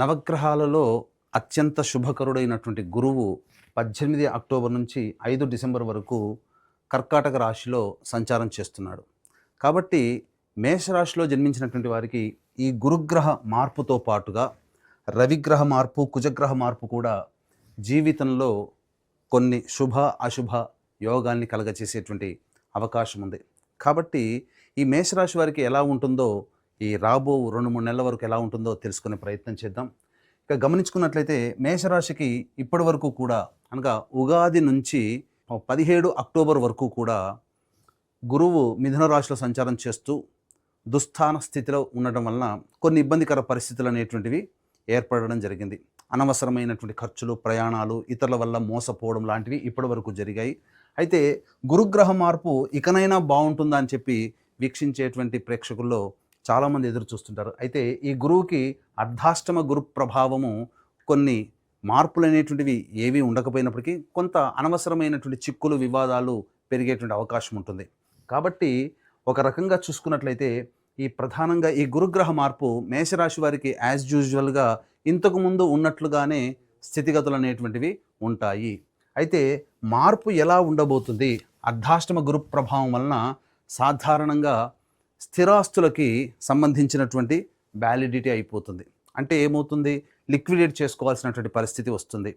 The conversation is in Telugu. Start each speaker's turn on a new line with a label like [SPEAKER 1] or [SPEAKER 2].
[SPEAKER 1] నవగ్రహాలలో అత్యంత శుభకరుడైనటువంటి గురువు పద్దెనిమిది అక్టోబర్ నుంచి ఐదు డిసెంబర్ వరకు కర్కాటక రాశిలో సంచారం చేస్తున్నాడు. కాబట్టి మేషరాశిలో జన్మించినటువంటి వారికి ఈ గురుగ్రహ మార్పుతో పాటుగా రవిగ్రహ మార్పు కుజగ్రహ మార్పు కూడా జీవితంలో కొన్ని శుభ అశుభ యోగాన్ని కలగచేసేటువంటి అవకాశం ఉంది. కాబట్టి ఈ మేషరాశి వారికి ఎలా ఉంటుందో ఈ రాబో రెండు మూడు నెలల వరకు ఎలా ఉంటుందో తెలుసుకునే ప్రయత్నం చేద్దాం. ఇక గమనించుకున్నట్లయితే మేషరాశికి ఇప్పటి వరకు కూడా అనగా ఉగాది నుంచి పదిహేడు అక్టోబర్ వరకు కూడా గురువు మిథున రాశిలో సంచారం చేస్తూ దుస్థాన స్థితిలో ఉండడం వలన కొన్ని ఇబ్బందికర పరిస్థితులు అనేటువంటివి ఏర్పడడం జరిగింది. అనవసరమైనటువంటి ఖర్చులు ప్రయాణాలు ఇతరుల వల్ల మోసపోవడం లాంటివి ఇప్పటి వరకు జరిగాయి. అయితే గురుగ్రహ మార్పు ఇకనైనా బాగుంటుందా అని చెప్పి వీక్షించేటువంటి ప్రేక్షకుల్లో చాలామంది ఎదురు చూస్తుంటారు. అయితే ఈ గురువుకి అర్ధాష్టమ గురు ప్రభావము కొన్ని మార్పులు అనేటువంటివి ఏవి ఉండకపోయినప్పటికీ కొంత అనవసరమైనటువంటి చిక్కులు వివాదాలు పెరిగేటువంటి అవకాశం ఉంటుంది. కాబట్టి ఒక రకంగా చూసుకున్నట్లయితే ఈ ప్రధానంగా ఈ గురుగ్రహ మార్పు మేషరాశి వారికి యాజ్ యూజువల్గా ఇంతకు ముందు ఉన్నట్లుగానే స్థితిగతులు అనేటువంటివి ఉంటాయి. అయితే మార్పు ఎలా ఉండబోతుంది? అర్ధాష్టమ గురు ప్రభావం వలన సాధారణంగా స్థిరాస్తులకి సంబంధించినటువంటి వ్యాలిడిటీ అయిపోతుంది. అంటే ఏమవుతుంది? లిక్విడేట్ చేసుకోవాల్సినటువంటి పరిస్థితి వస్తుంది.